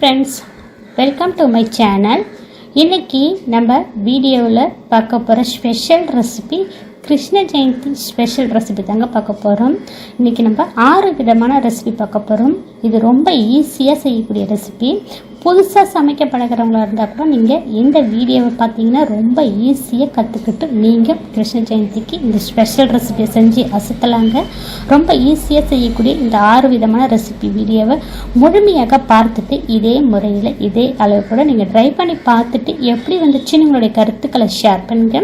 Friends welcome to my channel இன்றைக்கி நம்ம வீடியோவில் பார்க்க போகிற special recipe Krishna Jayanthi special recipe தாங்க பார்க்க போகிறோம் இன்றைக்கி நம்ம ஆறு விதமான ரெசிபி பார்க்க போகிறோம் இது ரொம்ப ஈஸியாக செய்யக்கூடிய ரெசிபி புதுசாக சமைக்க பழகிறவங்களா இருந்தால் கூட நீங்கள் இந்த வீடியோவை பார்த்தீங்கன்னா ரொம்ப ஈஸியாக கற்றுக்கிட்டு நீங்கள் கிருஷ்ண ஜெயந்திக்கு இந்த ஸ்பெஷல் ரெசிபியை செஞ்சு அசத்தலாங்க. ரொம்ப ஈஸியாக செய்யக்கூடிய இந்த ஆறு விதமான ரெசிபி வீடியோவை முழுமையாக பார்த்துட்டு இதே முறையில் இதே அளவு கூட நீங்கள் ட்ரை பண்ணி பார்த்துட்டு எப்படி வந்துச்சுன்னு உங்களுடைய கருத்துக்களை ஷேர் பண்ணுங்க.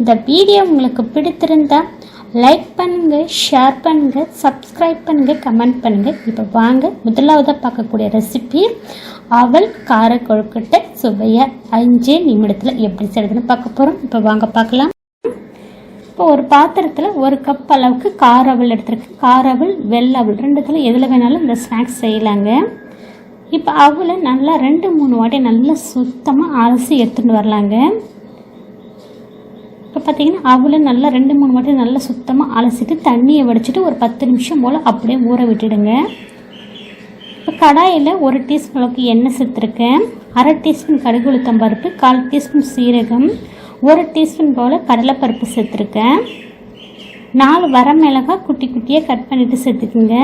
இந்த வீடியோ உங்களுக்கு பிடித்திருந்தால் லைக் பண்ணுங்க ஷேர் பண்ணுங்க சப்ஸ்கிரைப் பண்ணுங்க கமெண்ட் பண்ணுங்க. இப்போ வாங்க முதலாவதாக பார்க்கக்கூடிய ரெசிபி அவல் கார கொழுக்கட்டை சுவையாக அஞ்சே நிமிடத்தில் எப்படி செய்யறதுன்னு பார்க்க போகிறோம் இப்போ வாங்க பார்க்கலாம். இப்போ ஒரு பாத்திரத்தில் ஒரு கப் அளவுக்கு கார எடுத்துருக்கு கார அவல் வெள்ளை எதில் வேணாலும் இந்த ஸ்நாக்ஸ் செய்யலாங்க. இப்போ அவளை நல்லா ரெண்டு மூணு வாட்டி நல்லா சுத்தமாக அலசி எடுத்துகிட்டு வரலாங்க. இப்போ பார்த்தீங்கன்னா அவளை நல்லா ரெண்டு மூணு வாட்டி நல்லா சுத்தமாக அலசிட்டு தண்ணியை வடிச்சிட்டு ஒரு பத்து நிமிஷம் போல் அப்படியே ஊற விட்டுடுங்க. இப்போ கடாயில் ஒரு டீஸ்பூன் அளவுக்கு எண்ணெய் சேர்த்துருக்கேன். அரை டீஸ்பூன் கடுகு உளுத்தம் பருப்பு கால் டீஸ்பூன் சீரகம் ஒரு டீஸ்பூன் போல் கடலைப்பருப்பு சேர்த்துருக்கேன். நாலு வர மிளகாய் குட்டி குட்டியாக கட் பண்ணிவிட்டு சேர்த்துக்குங்க.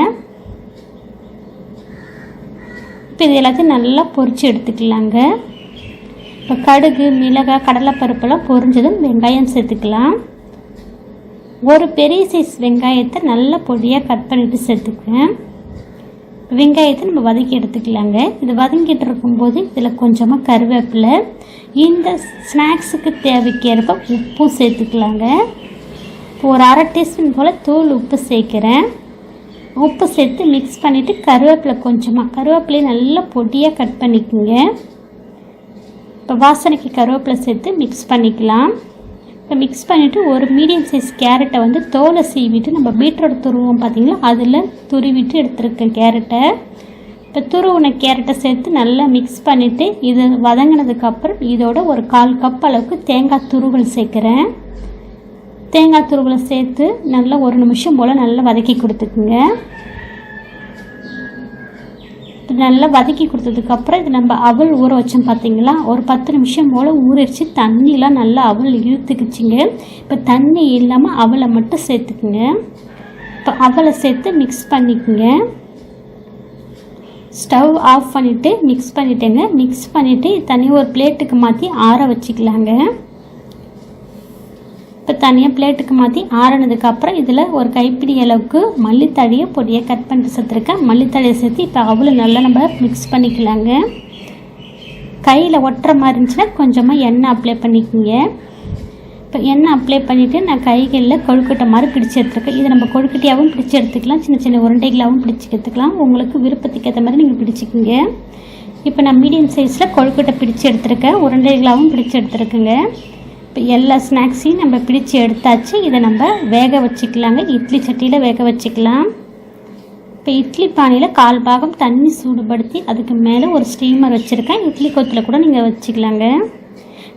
இப்போ இது எல்லாத்தையும் நல்லா பொரித்து எடுத்துக்கலாங்க. இப்போ கடுகு மிளகாய் கடலைப்பருப்பெல்லாம் பொரிஞ்சதும் வெங்காயம் சேர்த்துக்கலாம். ஒரு பெரிய சைஸ் வெங்காயத்தை நல்லா பொடியாக கட் பண்ணிவிட்டு சேர்த்துக்குவேன். வெங்காயத்தை நம்ம வதக்கி எடுத்துக்கலாங்க. இது வதங்கிட்டு இருக்கும்போது இதில் கொஞ்சமாக கருவேப்பிலை இந்த ஸ்நாக்ஸுக்கு தேவைக்கேற்ப உப்பும் சேர்த்துக்கலாங்க. இப்போ ஒரு அரை டீஸ்பூன் போல் தூள் உப்பு சேர்க்குறேன். உப்பு சேர்த்து மிக்ஸ் பண்ணிவிட்டு கருவேப்பிலை கொஞ்சமாக கருவேப்பிலையை நல்லா பொடியாக கட் பண்ணிக்கோங்க. இப்போ வாசனைக்கு கருவேப்பிலை சேர்த்து மிக்ஸ் பண்ணிக்கலாம். இப்போ மிக்ஸ் பண்ணிவிட்டு ஒரு மீடியம் சைஸ் கேரட்டை வந்து தோலை சீவிட்டு நம்ம பீட்ரூட் துருவோம் பார்த்திங்களா? அதில் துருவிட்டு எடுத்துருக்கேன் கேரட்டை இப்போ துருவின கேரட்டை சேர்த்து நல்லா மிக்ஸ் பண்ணிவிட்டு இது வதங்கினதுக்கப்புறம் இதோட ஒரு கால் கப் அளவுக்கு தேங்காய் துருவல் சேர்க்குறேன். தேங்காய் துருவலை சேர்த்து நல்லா ஒரு நிமிஷம் போல் நல்லா வதக்கி கொடுத்துக்குங்க. இது நல்லா வதக்கி கொடுத்ததுக்கப்புறம் இது நம்ம அவள் ஊற வச்சோம் பார்த்தீங்களா ஒரு பத்து நிமிஷம் போல் ஊறிடுச்சு. தண்ணிலாம் நல்லா அவள் இழுத்துக்குச்சிங்க. இப்போ தண்ணி இல்லாமல் அவளை மட்டும் சேர்த்துக்குங்க. இப்போ அவலை சேர்த்து மிக்ஸ் பண்ணிக்கோங்க. ஸ்டவ் ஆஃப் பண்ணிவிட்டு மிக்ஸ் பண்ணிட்டேங்க. மிக்ஸ் பண்ணிவிட்டு தனியாக ஒரு பிளேட்டுக்கு மாற்றி ஆற வச்சுக்கலாங்க. இப்போ தனியாக பிளேட்டுக்கு மாற்றி ஆறினதுக்கப்புறம் இதில் ஒரு கைப்பிடி அளவுக்கு மல்லித்தழையை பொடியை கட் பண்ணிட்டு சேர்த்துருக்கேன். மல்லித்தழையை சேர்த்து இப்போ அவ்வளோ நல்லா நம்ம மிக்ஸ் பண்ணிக்கலாங்க. கையில் ஒட்டுற மாதிரி இருந்துச்சுன்னா கொஞ்சமாக எண்ணெய் அப்ளை பண்ணிக்கோங்க. இப்போ எண்ணெய் அப்ளை பண்ணிவிட்டு நான் கைகளில் கொழுக்கட்டை மாதிரி பிடிச்சி எடுத்துருக்கேன். இதை நம்ம கொழுக்கட்டையாகவும் பிடிச்சி எடுத்துக்கலாம். சின்ன சின்ன உருண்டைகளாகவும் பிடிச்சி எடுத்துக்கலாம். உங்களுக்கு விருப்பத்துக்கு ஏற்ற மாதிரி நீங்கள் பிடிச்சிக்கோங்க. இப்போ நான் மீடியம் சைஸில் கொழுக்கட்டை பிடிச்சி எடுத்துருக்கேன். உருண்டைகளாகவும் பிடிச்சி எடுத்துருக்குங்க. இப்போ எல்லா ஸ்நாக்ஸையும் நம்ம பிடிச்சி எடுத்தாச்சு. இதை நம்ம வேக வச்சுக்கலாங்க. இட்லி சட்டியில் வேக வச்சுக்கலாம். இப்போ இட்லி பானையில் கால் பாகம் தண்ணி சூடுபடுத்தி அதுக்கு மேலே ஒரு ஸ்டீமர் வச்சுருக்கேன். இட்லி கொத்தில் கூட நீங்கள் வச்சுக்கலாங்க.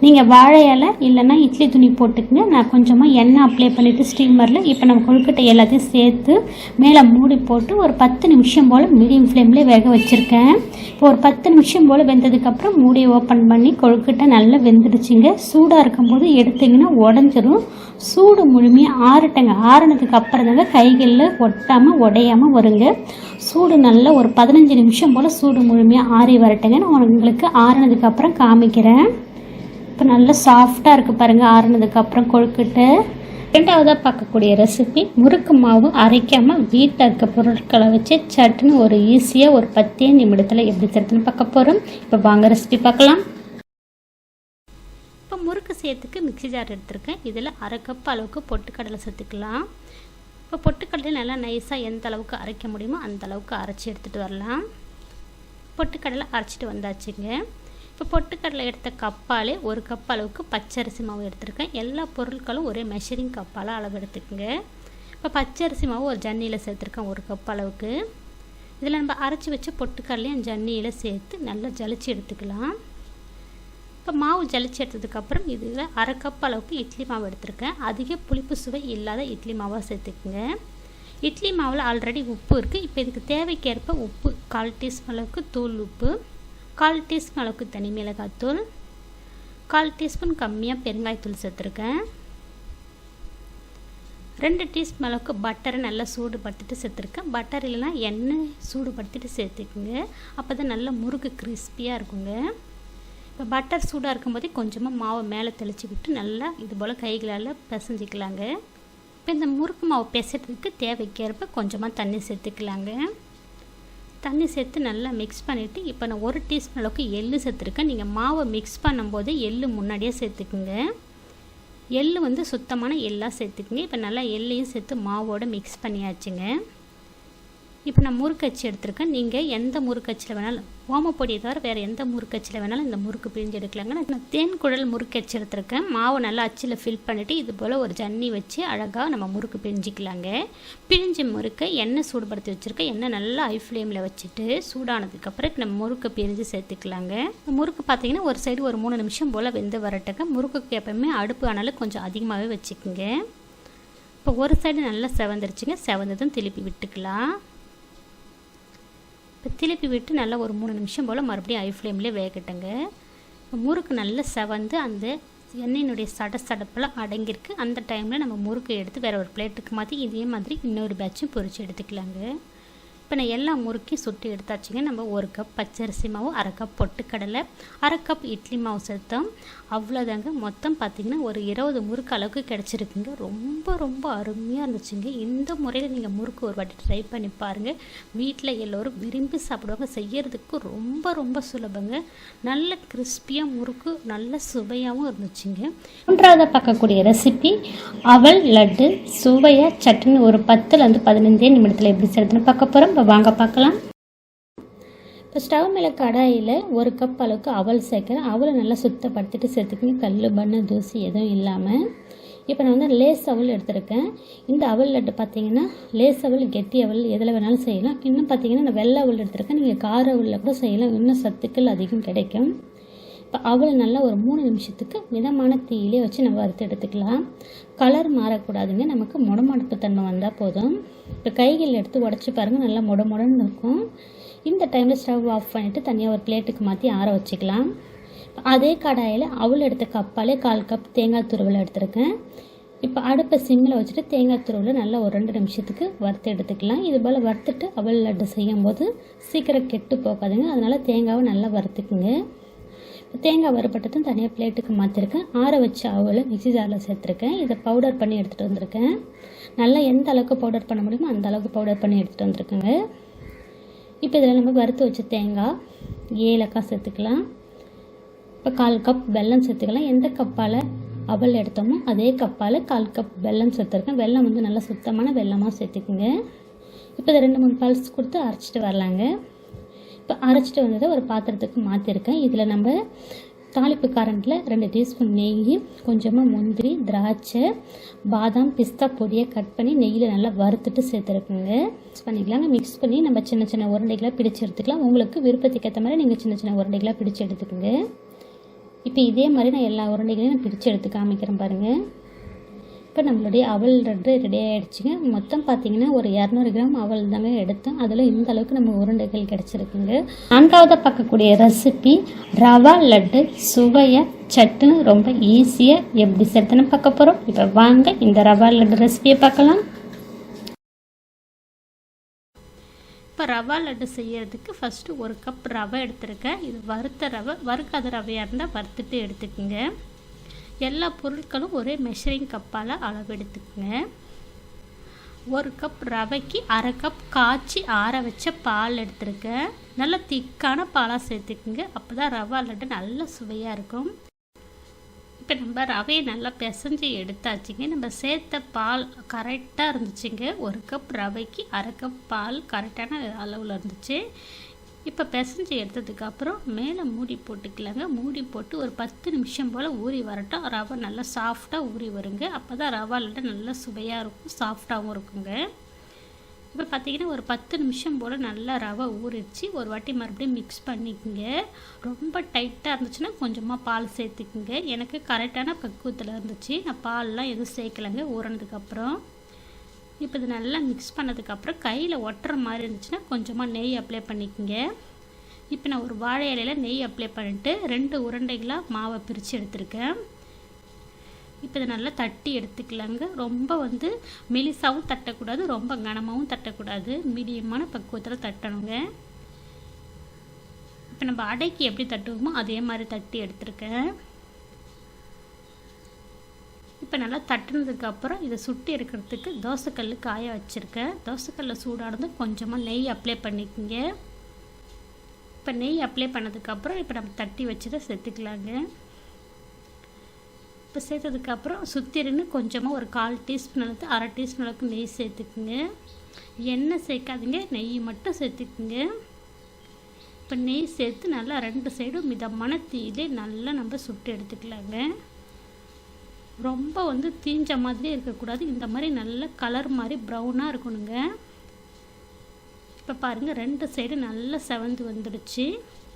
நீங்கள் வாழை இலை இல்லைன்னா இட்லி துணி போட்டுக்கங்க. நான் கொஞ்சமாக எண்ணெய் அப்ளை பண்ணிவிட்டு ஸ்டீமரில் இப்போ நம்ம கொழுக்கட்டை எல்லாத்தையும் சேர்த்து மேலே மூடி போட்டு ஒரு பத்து நிமிஷம் போல் மீடியம் ஃப்ளேம்லேயே வேக வச்சுருக்கேன். இப்போ ஒரு பத்து நிமிஷம் போல் வெந்ததுக்கப்புறம் மூடியை ஓப்பன் பண்ணி கொழுக்கட்டை நல்லா வெந்துடுச்சுங்க. சூடாக இருக்கும்போது எடுத்திங்கன்னா உடஞ்சிரும். சூடு முழுமையாக ஆறட்டங்க. ஆறினதுக்கு அப்புறம் தாங்க கைகளில் ஒட்டாமல் உடையாமல் வருங்க. சூடு நல்லா ஒரு பதினஞ்சு நிமிஷம் போல் சூடு முழுமையாக ஆறி வரட்டுங்க. நான் உங்களுக்கு ஆறுனதுக்கப்புறம் காமிக்கிறேன். இப்போ நல்லா சாஃப்டாக இருக்குது பாருங்கள் ஆறுனதுக்கப்புறம் கொழுக்கிட்டு ரெண்டாவதாக பார்க்கக்கூடிய ரெசிபி முறுக்கு மாவு அரைக்காமல் வீட்டில் இருக்க பொருட்களை வச்சு சட்டுன்னு ஒரு ஈஸியாக ஒரு பத்தே நிமிடத்தில் எப்படி தருதுன்னு பார்க்க போகிறோம் இப்போ வாங்க ரெசிபி பார்க்கலாம். இப்போ முறுக்கு சேர்த்துக்கு மிக்சி ஜார் எடுத்திருக்கேன். இதில் அரை கப் அளவுக்கு பொட்டுக்கடலை சேர்த்துக்கலாம். இப்போ பொட்டுக்கடலை நல்லா நைஸாக எந்த அளவுக்கு அரைக்க முடியுமோ அந்த அளவுக்கு அரைச்சி எடுத்துகிட்டு வரலாம். பொட்டுக்கடலை அரைச்சிட்டு வந்தாச்சுங்க. இப்போ பொட்டுக்கடலை எடுத்த கப்பாலே ஒரு கப் அளவுக்கு பச்சரிசி மாவு எடுத்திருக்கேன். எல்லா பொருட்களும் ஒரே மெஷரிங் கப்பால் அளவு எடுத்துக்கோங்க இப்போ பச்சரிசி மாவு ஒரு ஜன்னியில் சேர்த்துருக்கேன் ஒரு கப் அளவுக்கு. இதில் நம்ம அரைச்சி வச்ச பொட்டுக்கடலையும் ஜன்னியில் சேர்த்து நல்லா ஜலிச்சு எடுத்துக்கலாம். இப்போ மாவு ஜலிச்சு எடுத்ததுக்கப்புறம் இதில் அரை கப் அளவுக்கு இட்லி மாவு எடுத்திருக்கேன். அதிக புளிப்பு சுவை இல்லாத இட்லி மாவாக சேர்த்துக்குங்க. இட்லி மாவில் ஆல்ரெடி உப்பு இருக்குது இப்போ இதுக்கு தேவைக்கேற்ப உப்பு கால் டீஸ்பூன் அளவுக்கு தூள் உப்பு கால் டீஸ்பூன் அளவுக்கு தனி மிளகாத்தூள். கால் டீஸ்பூன் கம்மியாக பெருங்காயத்தூள் சேர்த்துருக்கேன். ரெண்டு டீஸ்பூன் அளவுக்கு பட்டரை நல்லா சூடுபடுத்திட்டு சேர்த்துருக்கேன். பட்டர் இல்லைனா எண்ணெய் சூடுபடுத்திட்டு சேர்த்துக்குங்க. அப்போ தான் நல்லா முறுக்கு கிறிஸ்பியாக இருக்குங்க. இப்போ பட்டர் சூடாக இருக்கும்போதே கொஞ்சமாக மாவை மேலே தெளித்து விட்டு நல்லா இது போல் கைகளால் பிசைஞ்சிக்கலாங்க. இப்போ இந்த முறுக்கு மாவு பிசைறதுக்கு தேவைக்கேற்ப கொஞ்சமாக தண்ணி சேர்த்துக்கலாங்க. தண்ணி சேர்த்து நல்லா மிக்ஸ் பண்ணிவிட்டு இப்போ நான் ஒரு டீஸ்பூன் அளவுக்கு எள்ளு சேர்த்துருக்கேன். நீங்கள் மாவை மிக்ஸ் பண்ணும்போது எள்ளு முன்னாடியே சேர்த்துக்குங்க. எள்ளு வந்து சுத்தமான எள்ளாக சேர்த்துக்குங்க. இப்போ நல்லா எள்ளையும் சேர்த்து மாவோடு மிக்ஸ் பண்ணியாச்சுங்க. இப்போ நான் முறுக்கச்சி எடுத்திருக்கேன். நீங்கள் எந்த முறுக்கச்சியில் வேணாலும் ஓமப்பொடியை தவிர வேறு எந்த முறுக்கச்சியில் வேணாலும் இந்த முறுக்கு பிரிஞ்சு எடுக்கலாங்க. நான் தேன் குழல் முறுக்கச்சி எடுத்திருக்கேன். மாவு நல்லா அச்சில் ஃபில் பண்ணிவிட்டு இது போல் ஒரு ஜன்னி வச்சு அழகாக நம்ம முறுக்கு பிரிஞ்சிக்கலாங்க பிழிஞ்சு முறுக்கை எண்ணெய் சூடுபடுத்தி வச்சுருக்கேன் எண்ணெய் நல்லா ஹை ஃப்ளேமில் வச்சுட்டு சூடானதுக்கப்புறம் நம்ம முறுக்கு பிரிஞ்சு சேர்த்துக்கலாங்க. முறுக்கு பார்த்தீங்கன்னா ஒரு சைடு ஒரு மூணு நிமிஷம் போல் வெந்து வரட்டுங்க. முறுக்குக்கு எப்போவுமே அடுப்பு ஆனாலும் கொஞ்சம் அதிகமாகவே வச்சுக்கோங்க. இப்போ ஒரு சைடு நல்லா செவந்துருச்சுங்க. செவந்ததும் திருப்பி விட்டுக்கலாம். இப்போ திருப்பி விட்டு நல்லா ஒரு மூணு நிமிஷம் போல் மறுபடியும் ஐ ஃப்ளேம்லேயே வேகட்டுங்க. முறுக்கு நல்லா செவந்து அந்த எண்ணெயினுடைய சட சடப்பெல்லாம் அடங்கியிருக்கு. அந்த டைமில் நம்ம முறுக்கு எடுத்து வேறு ஒரு பிளேட்டுக்கு மாற்றி இதே மாதிரி இன்னொரு பேட்சும் பொறிச்சு எடுத்துக்கலாங்க. இப்போ நான் எல்லா முறுக்கையும் சுட்டு எடுத்தாச்சுங்க. நம்ம ஒரு கப் பச்சரிசி மாவு அரை கப் பொட்டுக்கடலை அரை கப் இட்லி மாவு சேர்த்தோம் அவ்வளோதாங்க. மொத்தம் பார்த்திங்கன்னா ஒரு இருபது முறுக்கு அளவுக்கு கிடச்சிருக்குங்க. ரொம்ப ரொம்ப அருமையாக இருந்துச்சுங்க. இந்த முறையில் நீங்கள் முறுக்கு ஒரு வாட்டி ட்ரை பண்ணி பாருங்கள் வீட்டில் எல்லோரும் விரும்பி சாப்பிடுவாங்க. செய்யறதுக்கு ரொம்ப ரொம்ப சுலபங்க. நல்ல கிறிஸ்பியாக முறுக்கு நல்ல சுவையாகவும் இருந்துச்சுங்க. மூன்றாவது பார்க்கக்கூடிய ரெசிபி அவல் லட்டு சுவையாக சட்டுன்னு ஒரு பத்துலேருந்து பதினஞ்சே நிமிடத்தில் எப்படி செய்யறதுன்னு பார்க்க போகிறோம் இப்போ வாங்க பார்க்கலாம். இப்போ ஸ்டவ் மேலே கடாயில் ஒரு கப் அளவுக்கு அவல் சேர்க்குறேன். அவலை நல்லா சுத்தப்படுத்திட்டு சேர்த்துக்கணும். கல் பண்ணு தூசி எதுவும் இல்லாமல் இப்போ நான் வந்து லேஸ் அவல் எடுத்திருக்கேன். இந்த அவல் லட்டு பார்த்தீங்கன்னா லேஸ் அவல் கெட்டி அவல் எதில் வேணாலும் செய்யலாம். இன்னும் பார்த்தீங்கன்னா நான் வெள்ளை அவல் எடுத்திருக்கேன். நீங்கள் கார அவலில் கூட செய்யலாம். இன்னும் சத்துக்கள் அதிகம் கிடைக்கும். இப்போ அவளை நல்லா ஒரு மூணு நிமிஷத்துக்கு மிதமான தீயிலே வச்சு நம்ம வறுத்து எடுத்துக்கலாம். கலர் மாறக்கூடாதுங்க. நமக்கு முடமடுப்பு தன்மை வந்தால் போதும். இப்போ கைகள் எடுத்து உடச்சி பாருங்கள் நல்லா முடமுடன்னு இருக்கும். இந்த டைமில் ஸ்டவ் ஆஃப் பண்ணிவிட்டு தனியாக ஒரு பிளேட்டுக்கு மாற்றி ஆற வச்சுக்கலாம். அதே கடாயில் அவள் எடுத்த கப்பாலே கால் கப் தேங்காய் துருவல் எடுத்திருக்கேன். இப்போ அடுப்பை சிம்மில் வச்சுட்டு தேங்காய் துருவில் நல்லா ஒரு ரெண்டு நிமிஷத்துக்கு வறுத்து எடுத்துக்கலாம். இது போல் வறுத்துட்டு அவல் லட்டு செய்யும்போது சீக்கிரம் கெட்டு போகாதுங்க. அதனால் தேங்காவை நல்லா வறுத்துக்குங்க. தேங்காய் வறுபட்டதும் தனியாக பிளேட்டுக்கு மாற்றிருக்கேன் ஆற வச்ச அவலை மிக்சி ஜாரில் சேர்த்துருக்கேன். இதை பவுடர் பண்ணி எடுத்துகிட்டு வந்திருக்கேன். நல்லா எந்த அளவுக்கு பவுடர் பண்ண முடியுமோ அந்த அளவுக்கு பவுடர் பண்ணி எடுத்துகிட்டு வந்திருக்கேங்க. இப்போ இதில் நம்ம வறுத்து வச்ச தேங்காய் ஏலக்காய் சேர்த்துக்கலாம். இப்போ கால் கப் வெல்லம் சேர்த்துக்கலாம். எந்த கப்பால் அவல் எடுத்தோமோ அதே கப்பால் கால் கப் வெல்லம் சேர்த்துருக்கேன். வெல்லம் வந்து நல்லா சுத்தமான வெல்லமாக சேர்த்துக்குங்க. இப்போ இதை ரெண்டு மூணு பல்ஸ் கொடுத்து அரைச்சிட்டு வரலாங்க. இப்போ அரைச்சிட்டு வந்ததை ஒரு பாத்திரத்துக்கு மாற்றிருக்கேன் இதில் நம்ம தாளிப்பு கரண்டில் ரெண்டு டீஸ்பூன் நெய் கொஞ்சமாக முந்திரி திராட்சை பாதாம் பிஸ்தா பொடியை கட் பண்ணி நெய்யில் நல்லா வறுத்துட்டு சேர்த்துருக்குங்க. மிக்ஸ் பண்ணிக்கலாங்க. மிக்ஸ் பண்ணி நம்ம சின்ன சின்ன உருண்டைகளாக பிடிச்சி எடுத்துக்கலாம். உங்களுக்கு விருப்பத்துக்கு ஏற்ற மாதிரி நீங்கள் சின்ன சின்ன உருண்டைகளாக பிடிச்சி எடுத்துக்கோங்க. இப்போ இதே மாதிரி நான் எல்லா உருண்டைகளையும் நான் பிடிச்சி எடுத்து காமிக்கிறேன் பாருங்கள் இப்போ நம்மளுடைய அவல் ரெட்டு ரெடி ஆகிடுச்சிங்க மொத்தம் பார்த்தீங்கன்னா ஒரு இரநூறு கிராம் அவல் தாங்க எடுத்தேன் அதில் இந்த அளவுக்கு நம்ம உருண்டைகள் கிடச்சிருக்குங்க. நான்காவது பார்க்கக்கூடிய ரெசிபி ரவா லட்டு சுவையை சட்டுன்னு ரொம்ப ஈஸியாக எப்படி சேர்த்துன்னு பார்க்க போகிறோம் இப்போ வாங்க இந்த ரவா லட்டு ரெசிபியை பார்க்கலாம். இப்போ ரவா லட்டு செய்யறதுக்கு ஃபஸ்ட்டு ஒரு கப் ரவை எடுத்திருக்கேன். இது வறுத்த ரவை வறுக்காத ரவையாக இருந்தால் வறுத்துட்டு எடுத்துக்கோங்க. எல்லா பொருட்களும் ஒரே மெஷரிங் கப்பால் அளவு எடுத்துக்கோங்க ஒரு கப் ரவைக்கு அரை கப் காய்ச்சி ஆற வச்ச பால் எடுத்துருக்கேன் நல்லா திக்கான பாலாக சேர்த்துக்குங்க. அப்போ தான் ரவா லட்டு நல்ல சுவையாக இருக்கும். இப்போ நம்ம ரவையை நல்லா பிசைஞ்சு எடுத்தாச்சுங்க. நம்ம சேர்த்த பால் கரெக்டாக இருந்துச்சுங்க. ஒரு கப் ரவைக்கு அரை கப் பால் கரெக்டான அளவில் இருந்துச்சு. இப்போ பிசைஞ்சு எடுத்ததுக்கப்புறம் மேலே மூடி போட்டுக்கலாங்க. மூடி போட்டு ஒரு பத்து நிமிஷம் போல் ஊறி வரட்டும். ரவை நல்லா சாஃப்டாக ஊறி வருங்க. அப்போ தான் ரவா லட்டு நல்லா சுவையாக இருக்கும் சாஃப்டாகவும் இருக்குங்க. இப்போ பார்த்தீங்கன்னா ஒரு பத்து நிமிஷம் போல் நல்லா ரவை ஊறிடுச்சு. ஒரு வாட்டி மறுபடியும் மிக்ஸ் பண்ணிக்கோங்க. ரொம்ப டைட்டாக இருந்துச்சுன்னா கொஞ்சமாக பால் சேர்த்துக்குங்க. எனக்கு கரெக்டான பக்குவத்தில் இருந்துச்சு. நான் பால்லாம் எதுவும் சேர்க்கலைங்க. ஊறினதுக்கப்புறம் இப்போ இது நல்லா மிக்ஸ் பண்ணதுக்கப்புறம் கையில் ஒட்டுற மாதிரி இருந்துச்சுன்னா கொஞ்சமாக நெய் அப்ளை பண்ணிக்கோங்க. இப்போ நான் ஒரு வாழை இலையில் நெய் அப்ளை பண்ணிட்டு ரெண்டு உருண்டைகளாக மாவை பிரித்து எடுத்திருக்கேன். இப்போ இதை நல்லா தட்டி எடுத்துக்கலாங்க. ரொம்ப வந்து மெலிசாவும் தட்டக்கூடாது ரொம்ப கனமாகவும் தட்டக்கூடாது. மீடியமான பக்குவத்தில் தட்டணுங்க. இப்போ நம்ம அடைக்கு எப்படி தட்டுவோமோ அதே மாதிரி தட்டி எடுத்திருக்கேன். இப்போ நல்லா தட்டினதுக்கப்புறம் இதை சுட்டி எடுக்கிறதுக்கு தோசைக்கல் காய வச்சுருக்கேன். தோசைக்கல்ல சூடானது கொஞ்சமாக நெய் அப்ளை பண்ணிக்கோங்க. இப்போ நெய் அப்ளை பண்ணதுக்கப்புறம் இப்போ நம்ம தட்டி வச்சுதான் சேர்த்துக்கலாங்க. இப்போ சேர்த்ததுக்கப்புறம் சுத்திரின்னு கொஞ்சமாக ஒரு கால் டீஸ்பூன் அளவுக்கு அரை டீஸ்பூன் அளவுக்கு நெய் சேர்த்துக்குங்க. எண்ணெய் சேர்க்காதீங்க நெய் மட்டும் சேர்த்துக்குங்க. இப்போ நெய் சேர்த்து நல்லா ரெண்டு சைடும் மிதமான தீயிலே நல்லா நம்ம சுட்டு எடுத்துக்கலாங்க. ரொம்ப வந்து தீஞ்ச மாதிரி இருக்கக்கூடாது. இந்த மாதிரி நல்ல கலர் மாதிரி ப்ரௌனாக இருக்கணுங்க. இப்போ பாருங்கள் ரெண்டு சைடு நல்லா செவந்து வந்துடுச்சு.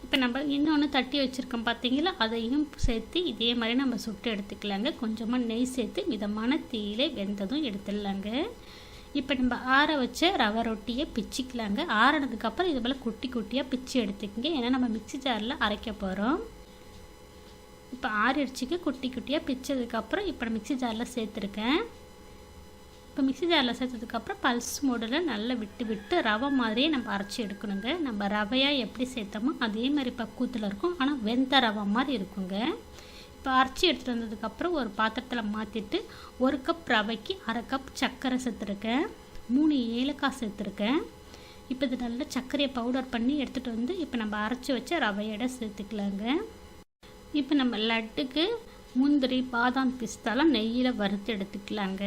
இப்போ நம்ம இன்னொன்று தட்டி வச்சுருக்கோம் பார்த்தீங்களா அதையும் சேர்த்து இதே மாதிரி நம்ம சுட்டு எடுத்துக்கலாங்க. கொஞ்சமாக நெய் சேர்த்து மிதமான தீயிலே வெந்ததும் எடுத்துடலாங்க. இப்போ நம்ம ஆற வச்ச ரவை ரொட்டியை பிச்சிக்கலாங்க. ஆறினதுக்கப்புறம் இது போல் குட்டி குட்டியாக பிச்சு எடுத்துக்கங்க. ஏன்னா நம்ம மிக்ஸி ஜாரில் அரைக்க போகிறோம் இப்போ ஆறிடுச்சிக்கு குட்டி குட்டியாக பிச்சதுக்கப்புறம் இப்போ நான் மிக்ஸி ஜாரில் சேர்த்துருக்கேன். இப்போ மிக்ஸி ஜாரில் சேர்த்ததுக்கப்புறம் பல்ஸ் மூடில் நல்லா விட்டு விட்டு ரவை மாதிரியே நம்ம அரைச்சி எடுக்கணுங்க. நம்ம ரவையாக எப்படி சேர்த்தோமோ அதே மாதிரி பக்குவத்தில் இருக்கும். ஆனால் வெந்த ரவை மாதிரி இருக்குங்க. இப்போ அரைச்சி எடுத்துகிட்டு வந்ததுக்கப்புறம் ஒரு பாத்திரத்தில் மாற்றிட்டு ஒரு கப் ரவைக்கு அரை கப் சர்க்கரை சேர்த்துருக்கேன். மூணு ஏலக்காய் சேர்த்துருக்கேன். இப்போ இது நல்லா சர்க்கரையை பவுடர் பண்ணி எடுத்துகிட்டு வந்து இப்போ நம்ம அரைச்சி வச்ச ரவையோட சேர்த்துக்கலாங்க. இப்போ நம்ம லட்டுக்கு முந்திரி பாதாம் பிஸ்தாலாம் நெய்யில் வறுத்து எடுத்துக்கலாங்க.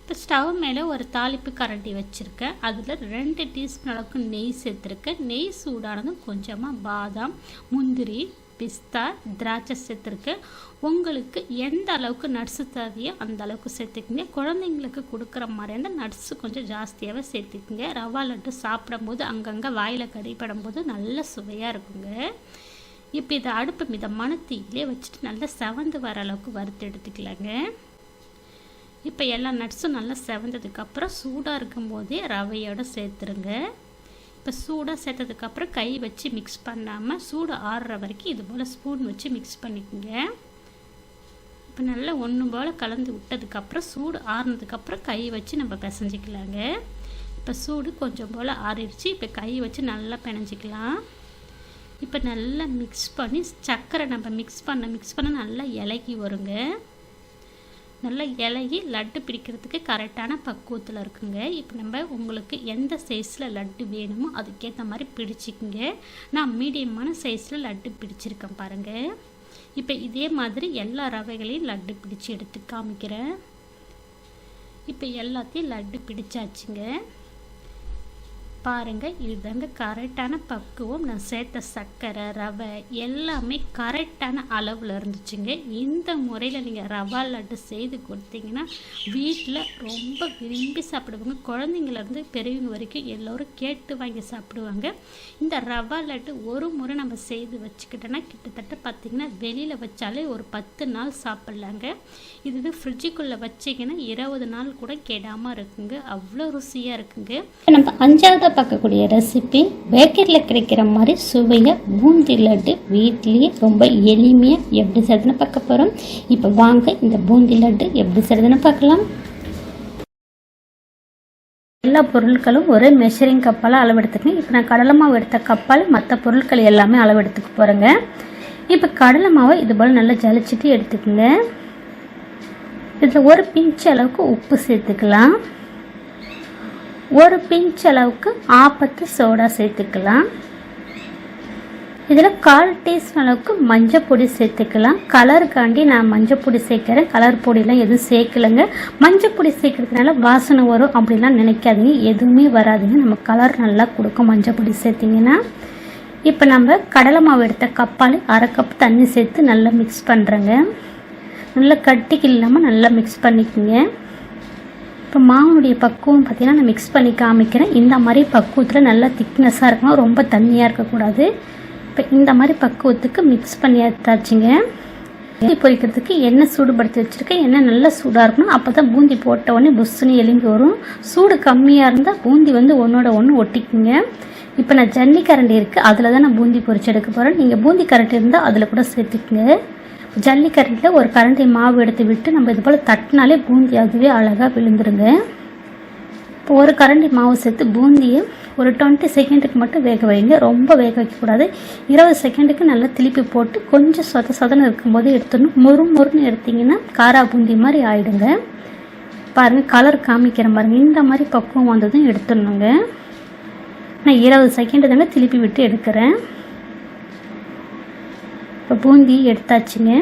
இப்போ ஸ்டவ் மேலே ஒரு தாளிப்பு கரண்டி வச்சுருக்கேன். அதில் ரெண்டு டீஸ்பூன் அளவுக்கு நெய் சேர்த்துருக்கேன். நெய் சூடானதும் கொஞ்சமாக பாதாம் முந்திரி பிஸ்தா திராட்சை சேர்த்துருக்கேன். உங்களுக்கு எந்த அளவுக்கு நட்ஸு தேவையோ அந்த அளவுக்கு சேர்த்துக்குங்க. குழந்தைங்களுக்கு கொடுக்குற மாதிரி இருந்தால் நட்ஸு கொஞ்சம் ஜாஸ்தியாகவே சேர்த்துக்குங்க. ரவா லட்டு சாப்பிடும்போது அங்கங்கே வாயில் கடிப்படும் போது நல்ல சுவையாக இருக்குங்க. இப்போ இதை அடுப்பு மிதமான தீயிலே வச்சுட்டு நல்லா செவந்து வர அளவுக்கு வறுத்து எடுத்துக்கலாங்க. இப்போ எல்லா நட்ஸும் நல்லா செவந்ததுக்கப்புறம் சூடாக இருக்கும்போதே ரவையோடு சேர்த்துருங்க. இப்போ சூடாக சேர்த்ததுக்கப்புறம் கை வச்சு மிக்ஸ் பண்ணாமல் சூடு ஆறுற வரைக்கும் இது போல் ஸ்பூன் வச்சு மிக்ஸ் பண்ணிக்கோங்க. இப்போ நல்லா ஒன்று போல் கலந்து விட்டதுக்கப்புறம் சூடு ஆறுனதுக்கப்புறம் கை வச்சு நம்ம பிசைஞ்சிக்கலாங்க. இப்போ சூடு கொஞ்சம் போல் ஆறிடுச்சு. இப்போ கை வச்சு நல்லா பிணைஞ்சிக்கலாம். இப்போ நல்லா மிக்ஸ் பண்ணி சர்க்கரை நம்ம மிக்ஸ் பண்ண மிக்ஸ் பண்ண நல்லா இலகி வருங்க. நல்லா இலகி லட்டு பிடிக்கிறதுக்கு கரெக்டான பக்குவத்தில் இருக்குங்க. இப்போ நம்ம உங்களுக்கு எந்த சைஸில் லட்டு வேணுமோ அதுக்கேற்ற மாதிரி பிடிச்சிக்குங்க. நான் மீடியமான சைஸில் லட்டு பிடிச்சிருக்கேன் பாருங்கள் இப்போ இதே மாதிரி எல்லா ரவைகளையும் லட்டு பிடிச்சி எடுத்து காமிக்கிறேன். இப்போ எல்லாத்தையும் லட்டு பிடிச்சாச்சுங்க. பாருங்கள் இதுதாங்க கரெக்டான பக்குவம். நான் சேர்த்த சர்க்கரை ரவை எல்லாமே கரெக்டான அளவில் இருந்துச்சுங்க. இந்த முறையில் நீங்கள் ரவா லட்டு செய்து கொடுத்தீங்கன்னா வீட்டில் ரொம்ப விரும்பி சாப்பிடுவாங்க. குழந்தைங்கலேருந்து பெரியவங்க வரைக்கும் எல்லோரும் கேட்டு வாங்கி சாப்பிடுவாங்க. இந்த ரவா லட்டு ஒரு முறை நம்ம செய்து வச்சுக்கிட்டோன்னா கிட்டத்தட்ட பார்த்திங்கன்னா வெளியில் வச்சாலே ஒரு பத்து நாள் சாப்பிட்லாங்க. இது ஃப்ரிட்ஜுக்குள்ளே வச்சிங்கன்னா இருபது நாள் கூட கெடாமல் இருக்குங்க. அவ்வளோ ருசியாக இருக்குங்க. நம்ம அஞ்சாவது பார்க்கக்கூடிய ரெசிபி பேக்கரியில் கிடைக்கிற மாதிரி சுவையாக பூந்தி லட்டு வீட்லேயே ரொம்ப எளிமையாக எப்படி செய்றதுன்னு பார்க்க போகிறோம் இப்போ வாங்க இந்த பூந்தி லட்டு எப்படி செய்றதுன்னு பார்க்கலாம். எல்லா பொருட்களும் ஒரே மெஷரிங் கப்பால் அளவெடுத்துக்கங்க இப்போ நான் கடலை மாவு எடுத்த கப்பால் மற்ற பொருட்கள் எல்லாமே அளவெடுத்துக்க போகிறேங்க இப்போ கடலை மாவை இது போல் நல்லா ஜலிச்சிட்டு எடுத்துக்கோங்க. இதில் ஒரு பிஞ்சு அளவுக்கு உப்பு சேர்த்துக்கலாம். ஒரு பிஞ்ச் அளவுக்கு ஆப்பத்து சோடா சேர்த்துக்கலாம். இதில் கால் டீஸ்பூன் அளவுக்கு மஞ்சள் பொடி சேர்த்துக்கலாம். கலருக்காண்டி நான் மஞ்சள் பொடி சேர்க்குறேன். கலர் பொடியெலாம் எதுவும் சேர்க்கலைங்க. மஞ்சள் பொடி சேர்க்கறதுனால வாசனை வரும் அப்படிலாம் நினைக்காதீங்க. எதுவுமே வராதுங்க. நம்ம கலர் நல்லா கொடுக்கும் மஞ்சள் பொடி சேர்த்திங்கன்னா. இப்போ நம்ம கடலை மாவு எடுத்த கப்பால் அரை கப் தண்ணி சேர்த்து நல்லா மிக்ஸ் பண்ணுறேங்க நல்லா கட்டிக்கு இல்லாமல் நல்லா மிக்ஸ் பண்ணிக்கோங்க. இப்போ மாவுனுடைய பக்குவம் பார்த்திங்கன்னா நான் மிக்ஸ் பண்ணி காமிக்கிறேன். இந்த மாதிரி பக்குவத்தில் நல்லா திக்னஸாக இருக்கணும். ரொம்ப தண்ணியாக இருக்கக்கூடாது. இப்போ இந்த மாதிரி பக்குவத்துக்கு மிக்ஸ் பண்ணி எடுத்தாச்சுங்க. பூந்தி பொரிக்கிறதுக்கு எண்ணெய் சூடுபடுத்தி வச்சுருக்கேன் எண்ணெய் நல்லா சூடாக இருக்கணும் அப்போ தான் பூந்தி போட்ட உடனே புஷ்ஷுன்னு எலும்பி வரும். சூடு கம்மியாக இருந்தால் பூந்தி வந்து ஒன்றோட ஒன்று ஒட்டிக்குங்க. இப்போ நான் ஜன்னி கரண்டி இருக்குது அதில் தான் நான் பூந்தி பொரிச்சு எடுக்க போகிறேன் நீங்கள் பூந்தி கரண்டி இருந்தால் அதில் கூட சேர்த்துக்குங்க. ஜல்லிக்கரண்டில் ஒரு கரண்டி மாவு எடுத்து விட்டு நம்ம இது போல் தட்டினாலே பூந்தி அதுவே அழகாக விழுந்துருங்க. இப்போ ஒரு கரண்டி மாவு சேர்த்து பூந்தியை ஒரு டுவெண்ட்டி செகண்டுக்கு மட்டும் வேக வைங்க. ரொம்ப வேக வைக்கக்கூடாது. இருபது செகண்டுக்கு நல்லா திருப்பி போட்டு கொஞ்சம் சொத சொதன்னு இருக்கும்போது எடுத்துடணும். மொறு மொறுன்னு எடுத்திங்கன்னா காரா பூந்தி மாதிரி ஆயிடுங்க. பாருங்கள் கலர் காமிக்கிறேன் பாருங்கள் இந்த மாதிரி பக்குவம் வந்ததும் எடுத்துடணுங்க. நான் இருபது செகண்டு தாங்க திருப்பி விட்டு எடுக்கிறேன். இப்போ பூந்தி எடுத்தாச்சுங்க.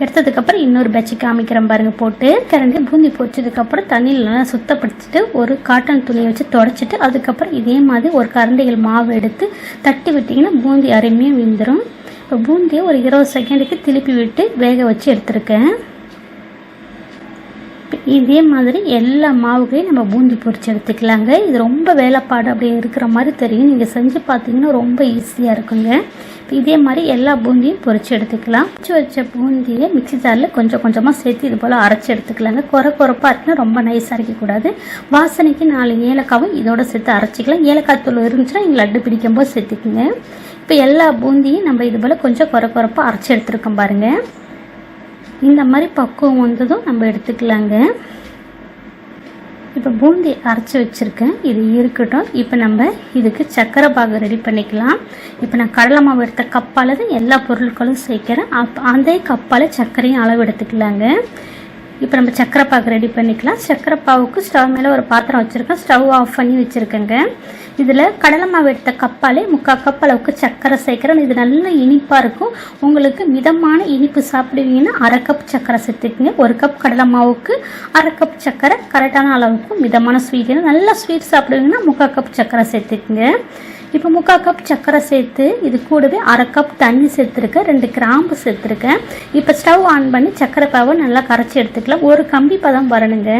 எடுத்ததுக்கப்புறம் இன்னொரு பேட்ச் காமிக்கிறேன் பாருங்கள் போட்டு. கரண்டி பூந்தி பொரிச்சதுக்கப்புறம் தண்ணியில் நல்லா சுத்தப்படுத்திட்டு ஒரு காட்டன் துணியை வச்சு தொடச்சிட்டு அதுக்கப்புறம் இதே மாதிரி ஒரு கரண்டிகள் மாவு எடுத்து தட்டி விட்டிங்கன்னா பூந்தி அருமையாக விழுந்துடும் இப்போ பூந்தியை ஒரு இருபது செகண்டுக்கு திருப்பி விட்டு வேக வச்சு எடுத்திருக்கேன். இதே மாதிரி எல்லா மாவுகளையும் நம்ம பூந்தி பொரிச்சு எடுத்துக்கலாங்க. இது ரொம்ப வேலைப்பாடு அப்படி இருக்கிற மாதிரி தெரியும். நீங்கள் செஞ்சு பார்த்தீங்கன்னா ரொம்ப ஈஸியாக இருக்குங்க. இதே மாதிரி எல்லா பூந்தியும் பொறிச்சு எடுத்துக்கலாம். பொறிச்சு வச்ச பூந்தியை மிக்ஸி ஜாரில் கொஞ்சம் கொஞ்சமாக சேர்த்து இது போல் அரைச்சி எடுத்துக்கலாங்க. குறை குறைப்பாக இருக்குன்னா ரொம்ப நைஸாக அரைக்கக்கூடாது. வாசனைக்கு நாலு ஏலக்காவும் இதோட சேர்த்து அரைச்சிக்கலாம். ஏலக்காய் தூள் இருந்துச்சுன்னா நீங்கள் லட்டு பிடிக்கும் போது சேர்த்துக்குங்க. இப்போ எல்லா பூந்தியும் நம்ம இது போல் கொஞ்சம் குறை குறைப்பாக அரைச்சி எடுத்துருக்கோம் பாருங்கள் இந்த மாதிரி பக்குவம் வந்ததும் நம்ம எடுத்துக்கலாங்க. இப்போ பூந்தி அரைச்சி வச்சுருக்கேன். இது இருக்கட்டும். இப்போ நம்ம இதுக்கு சர்க்கரை பாகு ரெடி பண்ணிக்கலாம். இப்போ நான் கடலை மாவு எடுத்த கப்பால் தான் எல்லா பொருட்களும் சேர்க்குறேன். அப் அதே கப்பால் சர்க்கரையும் அளவு எடுத்துக்கலாங்க. இப்போ நம்ம சக்கரை பாகு ரெடி பண்ணிக்கலாம். சர்க்கரை பாவுக்கு ஸ்டவ் மேலே ஒரு பாத்திரம் வச்சுருக்கேன். ஸ்டவ் ஆஃப் பண்ணி வச்சுருக்கேங்க. இதில் கடலை மாவு எடுத்த கப்பாலே முக்கால் கப் அளவுக்கு சர்க்கரை சேர்க்குறேன். இது நல்ல இனிப்பாக இருக்கும். உங்களுக்கு மிதமான இனிப்பு சாப்பிடுவீங்கன்னா அரை கப் சர்க்கரை சேர்த்துக்குங்க. ஒரு கப் கடலை மாவுக்கு அரை கப் சர்க்கரை கரெக்டான அளவுக்கு மிதமான ஸ்வீட் நல்லா ஸ்வீட் சாப்பிடுவீங்கன்னா முக்கால் கப் சர்க்கரை சேர்த்துக்குங்க. இப்போ முக்கால் கப் சர்க்கரை சேர்த்து இது கூடவே அரை கப் தண்ணி சேர்த்துருக்கேன் ரெண்டு கிராம்பு சேர்த்துருக்கேன். இப்போ ஸ்டவ் ஆன் பண்ணி சர்க்கரை பாவை நல்லா கரைச்சி எடுத்துக்கலாம். ஒரு கம்பி பதம் வரணுங்க.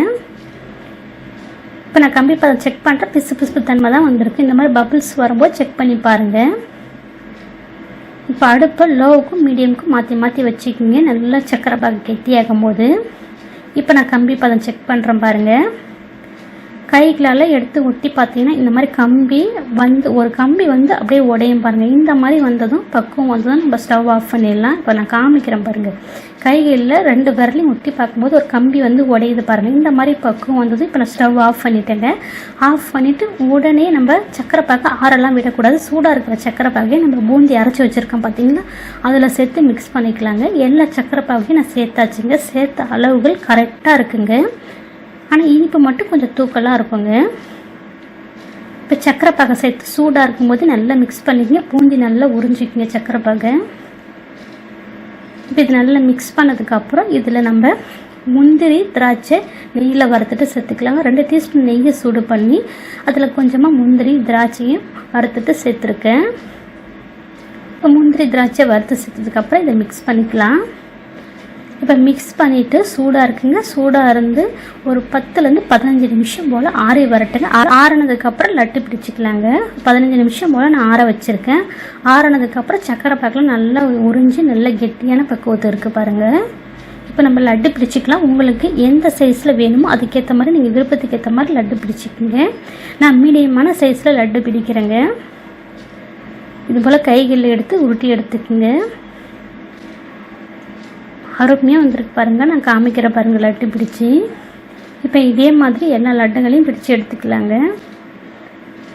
இப்போ நான் கம்பி பதம் செக் பண்ணுறேன் பிசு பிசு தன்மை தான் வந்திருக்கு. இந்த மாதிரி பபிள்ஸ் வரும்போது செக் பண்ணி பாருங்கள் இப்போ அடுப்பை லோவுக்கும் மீடியமுக்கும் மாற்றி மாற்றி வச்சுக்கிங்க. நல்லா சர்க்கரை பாகு கெட்டியாகும் போது இப்போ நான் கம்பி பதம் செக் பண்ணுறேன் பாருங்கள் கைகளால் எடுத்து ஒட்டி பார்த்தீங்கன்னா இந்த மாதிரி கம்பி வந்து ஒரு கம்பி வந்து அப்படியே உடையும் பாருங்கள் இந்த மாதிரி வந்ததும் பக்குவம் வந்ததும் நம்ம ஸ்டவ் ஆஃப் பண்ணிடலாம். இப்போ நான் காமிக்கிறேன் பாருங்கள் கைகளில் ரெண்டு விரலையும் ஒட்டி பார்க்கும்போது ஒரு கம்பி வந்து உடையுது பாருங்கள் இந்த மாதிரி பக்குவம் வந்தது இப்போ நான் ஸ்டவ் ஆஃப் பண்ணிட்டேங்க. ஆஃப் பண்ணிவிட்டு உடனே நம்ம சக்கரை பாக்க ஆறெல்லாம் விடக்கூடாது. சூடாக இருக்கிற சக்கரை பாகையை நம்ம பூந்தி அரைச்சி வச்சுருக்கோம் பார்த்தீங்களா? அதில் சேர்த்து மிக்ஸ் பண்ணிக்கலாங்க. எல்லா சக்கரை பாகையும் நான் சேர்த்தாச்சுங்க. சேர்த்த அளவுகள் கரெக்டாக இருக்குங்க. ஆனால் இனிப்பு மட்டும் கொஞ்சம் தூக்கலாக இருக்குங்க. இப்போ சக்கரை பாகை சேர்த்து சூடாக இருக்கும்போது நல்லா மிக்ஸ் பண்ணிக்கங்க. பூந்தி நல்லா உறிஞ்சிக்கங்க சக்கரை பாகை. இப்போ இது நல்லா மிக்ஸ் பண்ணதுக்கப்புறம் இதில் நம்ம முந்திரி திராட்சை நெய்யில் வறுத்துட்டு சேர்த்துக்கலாங்க. ரெண்டு டீஸ்பூன் நெய்யை சூடு பண்ணி அதில் கொஞ்சமாக முந்திரி திராட்சையும் வறுத்துட்டு சேர்த்துருக்கேன். இப்போ முந்திரி திராட்சை வறுத்து சேர்த்ததுக்கப்புறம் இதை மிக்ஸ் பண்ணிக்கலாம். இப்போ மிக்ஸ் பண்ணிவிட்டு சூடாக இருக்குங்க. சூடாக இருந்து ஒரு பத்துலேருந்து பதினஞ்சு நிமிஷம் போல் ஆறி வரட்டுங்க. ஆ- ஆறுனதுக்கப்புறம் லட்டு பிடிச்சிக்கலாங்க. பதினஞ்சு நிமிஷம் போல் நான் ஆற வச்சுருக்கேன். ஆறுனதுக்கப்புறம் சக்கரை பாக்கில் நல்லா உறிஞ்சி நல்ல கெட்டியான பக்குவத்தை இருக்குது பாருங்கள் இப்போ நம்ம லட்டு பிடிச்சிக்கலாம். உங்களுக்கு எந்த சைஸில் வேணுமோ அதுக்கேற்ற மாதிரி நீங்கள் விருப்பத்துக்கு ஏற்ற மாதிரி லட்டு பிடிச்சிக்கோங்க. நான் மீடியமான சைஸில் லட்டு பிடிக்கிறேங்க. இது போல் கைகளில் எடுத்து உருட்டி எடுத்துக்கோங்க. அருமையாக வந்திருக்கு பாருங்கள் நான் காமிக்கிற பாருங்கள் லட்டு பிடிச்சி. இப்போ இதே மாதிரி எல்லா லட்டுகளையும் பிடிச்சி எடுத்துக்கலாங்க.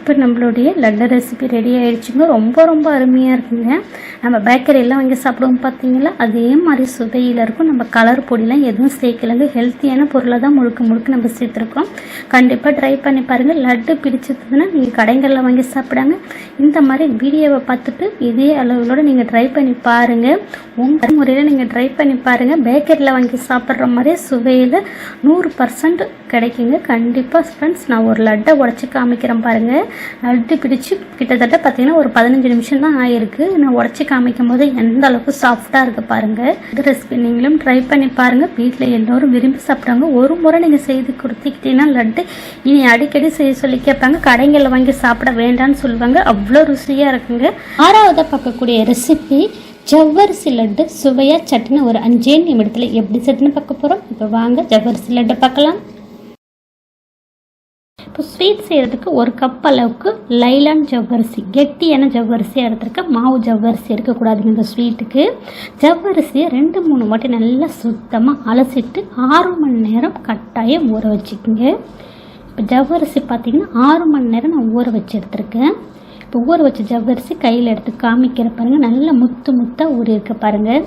இப்போ நம்மளுடைய லட்டு ரெசிபி ரெடி ஆகிடுச்சுங்க ரொம்ப ரொம்ப அருமையாக இருக்குங்க. நம்ம பேக்கரியெல்லாம் வாங்கி சாப்பிடுவோம் பார்த்தீங்களா அதே மாதிரி சுவையில் இருக்கும். நம்ம கலர் பொடிலாம் எதுவும் சேர்க்கலங்க. ஹெல்த்தியான பொருளை தான் முழுக்க முழுக்க நம்ம சேர்த்துருக்கோம். கண்டிப்பாக ட்ரை பண்ணி பாருங்கள் லட்டு பிடிச்சதுன்னா நீங்கள் கடைங்களில் வாங்கி சாப்பிடாங்க இந்த மாதிரி வீடியோவை பார்த்துட்டு இதே அளவுகளோடு நீங்கள் ட்ரை பண்ணி பாருங்கள் உங்கள் முறையில் நீங்கள் ட்ரை பண்ணி பாருங்கள் பேக்கரியில் வாங்கி சாப்பிட்ற மாதிரி சுவையில் நூறு பர்சன்ட் கிடைக்குங்க. கண்டிப்பாக ஃப்ரெண்ட்ஸ் நான் ஒரு லட்டை உடச்சி காமிக்கிறேன் பாருங்கள் அழுத்தி பிடிச்சி கிட்டத்தட்ட பார்த்தீங்கன்னா ஒரு பதினஞ்சு நிமிஷம் தான் ஆயிருக்கு. நான் உடச்சி காமிக்கும் போது எந்த அளவுக்கு சாஃப்டாக இருக்குது பாருங்கள் இது ரெசிபி நீங்களும் ட்ரை பண்ணி பாருங்கள் வீட்டில் எல்லோரும் விரும்பி சாப்பிட்டாங்க ஒரு முறை நீங்கள் செய்து கொடுத்துக்கிட்டீங்கன்னா லட்டு. இனி அடிக்கடி செய்ய சொல்லி கேட்பாங்க. கடைங்களில் வாங்கி சாப்பிட வேண்டாம்னு சொல்லுவாங்க. அவ்வளோ ருசியாக இருக்குங்க. ஆறாவதாக பார்க்கக்கூடிய ரெசிபி ஜவ்வரிசி லட்டு சுவையாக சட்டுன்னு ஒரு அஞ்சே நிமிடத்தில் எப்படி சட்டுன்னு பார்க்க போகிறோம் இப்போ வாங்க ஜவ்வரிசி லட்டு பார்க்கலாம். இப்போ ஸ்வீட் செய்கிறதுக்கு ஒரு கப் அளவுக்கு லைலான் ஜவ்வரிசி கெட்டியான ஜவ்வரிசியாக எடுத்துருக்கேன் மாவு ஜவ்வரிசி இருக்கக்கூடாதுங்க இந்த ஸ்வீட்டுக்கு ஜவ்வரிசியை ரெண்டு மூணு வாட்டி நல்லா சுத்தமாக அலசிட்டு ஆறு மணி நேரம் கட்டாயம் ஊற வச்சுக்கோங்க. இப்போ ஜவ்வரிசி பார்த்திங்கன்னா ஆறு மணி நேரம் நான் ஊற வச்சு எடுத்திருக்கேன். இப்போ ஊற வச்ச ஜவ்வரிசி கையில் எடுத்து காமிக்கிற பாருங்கள் நல்லா முத்து முத்தாக ஊறி இருக்க பாருங்கள்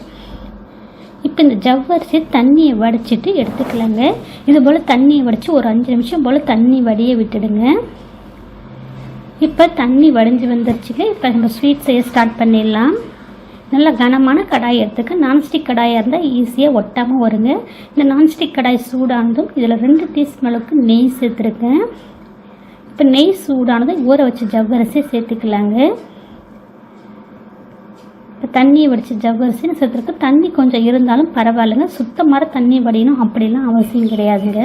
இப்போ இந்த ஜவ்வரிசி தண்ணியை வடிச்சிட்டு எடுத்துக்கலாங்க. இது போல் தண்ணியை வடித்து ஒரு அஞ்சு நிமிஷம் போல் தண்ணி வடிய விட்டுடுங்க. இப்போ தண்ணி வடிஞ்சு வந்துருச்சுங்க. இப்போ நம்ம ஸ்வீட் செய்ய ஸ்டார்ட் பண்ணிடலாம். நல்ல கனமான கடாய் எடுத்துக்க. நான்ஸ்டிக் கடாயாக இருந்தால் ஈஸியாக ஒட்டாமல் வருங்க. இந்த நான்ஸ்டிக் கடாய் சூடானதும் இதில் ரெண்டு டீஸ்பூன் அளவுக்கு நெய் சேர்த்துருக்கேன் இப்போ நெய் சூடானதும் ஊற வச்ச ஜவ்வரிசி சேர்த்துக்கலாங்க. தண்ணியை வடித்த ஜவ்வரிசின்னு சேர்த்துருக்கு தண்ணி கொஞ்சம் இருந்தாலும் பரவாயில்லைங்க. சுத்தமாக தண்ணி வடியணும். அப்படிலாம் அவசியம் கிடையாதுங்க.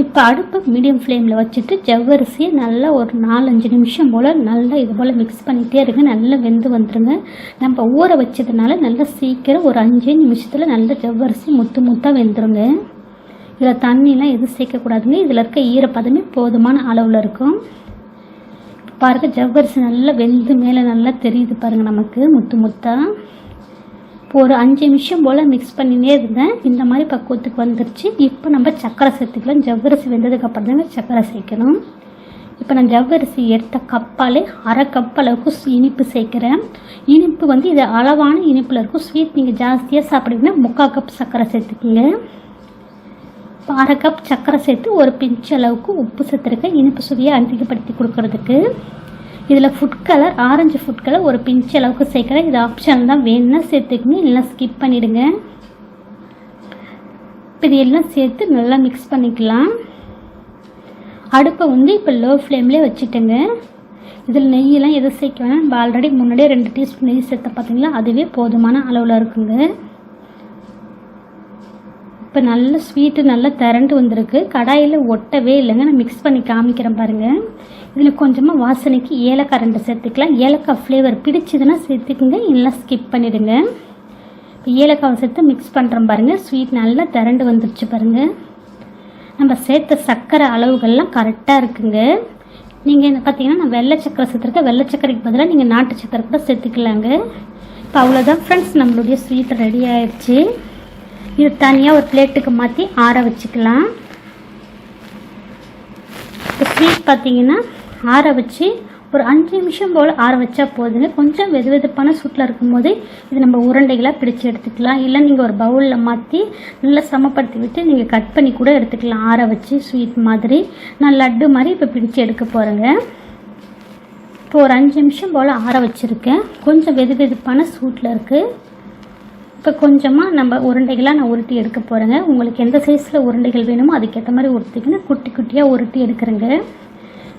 இப்போ அடுப்பை மீடியம் ஃப்ளேமில் வச்சுட்டு ஜவ்வரிசியை நல்லா ஒரு நாலஞ்சு நிமிஷம் போல் நல்லா இது போல் மிக்ஸ் பண்ணிகிட்டே இருங்க. நல்லா வெந்து வந்துடுங்க நம்ம ஊற வச்சதுனால நல்லா சீக்கிரம் ஒரு அஞ்சு நிமிஷத்தில் நல்லா ஜவ்வரிசி முத்து முத்தாக வெந்துருங்க. இதில் தண்ணிலாம் எதுவும் சேர்க்கக்கூடாதுங்க இதில் இருக்க ஈரப்பதமே போதுமான அளவில் இருக்கும். பாருங்க ஜவ்வரிசி நல்லா வெந்து மேலே நல்லா தெரியுது பாருங்கள் நமக்கு முத்து முத்தா. இப்போ ஒரு அஞ்சு நிமிஷம் போல் மிக்ஸ் பண்ணினே இருந்தேன். இந்த மாதிரி பக்குவத்துக்கு வந்துருச்சு. இப்போ நம்ம சக்கரை சேர்த்துக்கலாம். ஜவ்வரிசி வெந்ததுக்கப்புறம் தாங்க சக்கரை சேர்க்கணும். இப்போ நான் ஜவ்வரிசி எடுத்த கப்பாலே அரை கப் அளவுக்கு இனிப்பு சேர்க்குறேன். இனிப்பு வந்து இது அளவான இனிப்பில் இருக்கும். ஸ்வீட் நீங்கள் ஜாஸ்தியாக சாப்பிடுவீங்கன்னா முக்கால் கப் சர்க்கரை சேர்த்துக்குங்க. இப்போ அரை கப் சர்க்கரை சேர்த்து ஒரு பிஞ்ச் அளவுக்கு உப்பு சேர்த்துருக்கேன். இனிப்பு சுவையை அதிகப்படுத்தி கொடுக்கறதுக்கு. இதில் food colour orange food colour ஒரு பிஞ்ச் அளவுக்கு சேர்க்குறேன். இது ஆப்ஷன் தான். வேணும்னா சேர்த்துக்கங்க இல்லைனா ஸ்கிப் பண்ணிவிடுங்க இப்போ இது எல்லாம் சேர்த்து நல்லா மிக்ஸ் பண்ணிக்கலாம். அடுப்பை வந்து இப்போ லோ ஃப்ளேம்லேயே வச்சுட்டேங்க. இதில் நெய்யெல்லாம் எதுவும் சேர்க்க வேணாம். நம்ம ஆல்ரெடி முன்னாடியே ரெண்டு டீஸ்பூன் நெய் சேர்த்த பார்த்தீங்களா அதுவே போதுமான அளவில் இருக்குங்க. இப்போ நல்ல ஸ்வீட்டு நல்லா திரண்டு வந்திருக்கு. கடாயில் ஒட்டவே இல்லைங்க. நான் மிக்ஸ் பண்ணி காமிக்கிறேன் பாருங்கள் இதில் கொஞ்சமாக வாசனைக்கு ஏலக்காய் ரெண்டு சேர்த்துக்கலாம். ஏலக்காய் ஃப்ளேவர் பிடிச்சதுன்னா சேர்த்துக்குங்க. இல்லை ஸ்கிப் பண்ணிவிடுங்க இப்போ ஏலக்காவை சேர்த்து மிக்ஸ் பண்ணுறோம் பாருங்கள் ஸ்வீட் நல்லா திரண்டு வந்துருச்சு பாருங்கள் நம்ம சேர்த்த சர்க்கரை அளவுகள்லாம் கரெக்டாக இருக்குங்க. நீங்கள் பார்த்தீங்கன்னா நான் வெள்ளை சக்கரை சேர்த்துருக்கேன். வெள்ளை சக்கரைக்கு பதிலாக நீங்கள் நாட்டு சக்கரை கூட சேர்த்துக்கலாங்க. இப்போ அவ்வளோதான் ஃப்ரெண்ட்ஸ் நம்மளுடைய ஸ்வீட் ரெடி ஆயிடுச்சு. இது தனியாக ஒரு பிளேட்டுக்கு மாற்றி ஆற வச்சுக்கலாம். இப்போ ஸ்வீட் பார்த்தீங்கன்னா ஆற வச்சு ஒரு அஞ்சு நிமிஷம் போல் ஆற வச்சா போதுங்க. கொஞ்சம் வெது வெதுப்பான சூட்டில் இருக்கும்போது இது நம்ம உருண்டைகளாக பிடிச்சி எடுத்துக்கலாம். இல்லை நீங்கள் ஒரு பவுலில் மாற்றி நல்லா சமப்படுத்தி விட்டு நீங்கள் கட் பண்ணி கூட எடுத்துக்கலாம். ஆற வச்சு ஸ்வீட் மாதிரி. நான் லட்டு மாதிரி இப்போ பிடிச்சி எடுக்க போகிறேங்க இப்போ ஒரு அஞ்சு நிமிஷம் போல் ஆற வச்சுருக்கேன். கொஞ்சம் வெது வெதுப்பான சூட்டில் இருக்குது இப்போ கொஞ்சமாக நம்ம உருண்டைகளாக நான் உருட்டி எடுக்க போகிறேங்க உங்களுக்கு எந்த சைஸில் உருண்டைகள் வேணுமோ அதுக்கேற்ற மாதிரி உருட்டிக்கின்னு குட்டி குட்டியாக உருட்டி எடுக்கிறேங்க.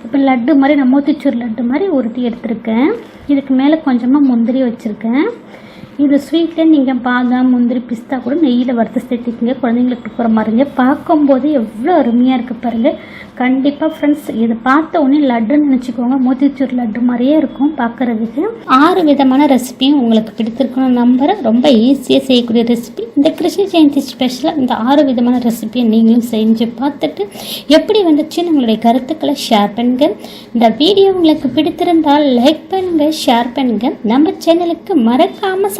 இப்போ லட்டு மாதிரி நான் மோத்திச்சூர் லட்டு மாதிரி உருட்டி எடுத்திருக்கேன். இதுக்கு மேலே கொஞ்சமாக முந்திரி வச்சுருக்கேன். இது ஸ்வீட்டில் நீங்கள் பாதாம் முந்திரி பிஸ்தா கூட நெய்யில் வறுத்து சேர்த்துக்கிங்க. குழந்தைங்களுக்கு கொடுக்குற மாதிரிங்க. பார்க்கும்போது எவ்வளோ அருமையாக இருக்குது பாருங்கள் கண்டிப்பாக ஃப்ரெண்ட்ஸ் இதை பார்த்த உடனே லட்டுன்னு நினச்சிக்கோங்க. மோத்திச்சூர் லட்டு மாதிரியே இருக்கும் பார்க்குறதுக்கு. ஆறு விதமான ரெசிபியும் உங்களுக்கு பிடித்திருக்கணும் நம்புகிறேன் ரொம்ப ஈஸியாக செய்யக்கூடிய ரெசிபி இந்த கிருஷ்ண ஜெயந்தி ஸ்பெஷலாக இந்த ஆறு விதமான ரெசிபியை நீங்களும் செஞ்சு பார்த்துட்டு எப்படி வந்துச்சுன்னு உங்களுடைய கருத்துக்களை ஷேர் பண்ணுங்க. இந்த வீடியோ உங்களுக்கு பிடித்திருந்தால் லைக் பண்ணுங்கள் ஷேர் பண்ணுங்கள் நம்ம சேனலுக்கு மறக்காமல்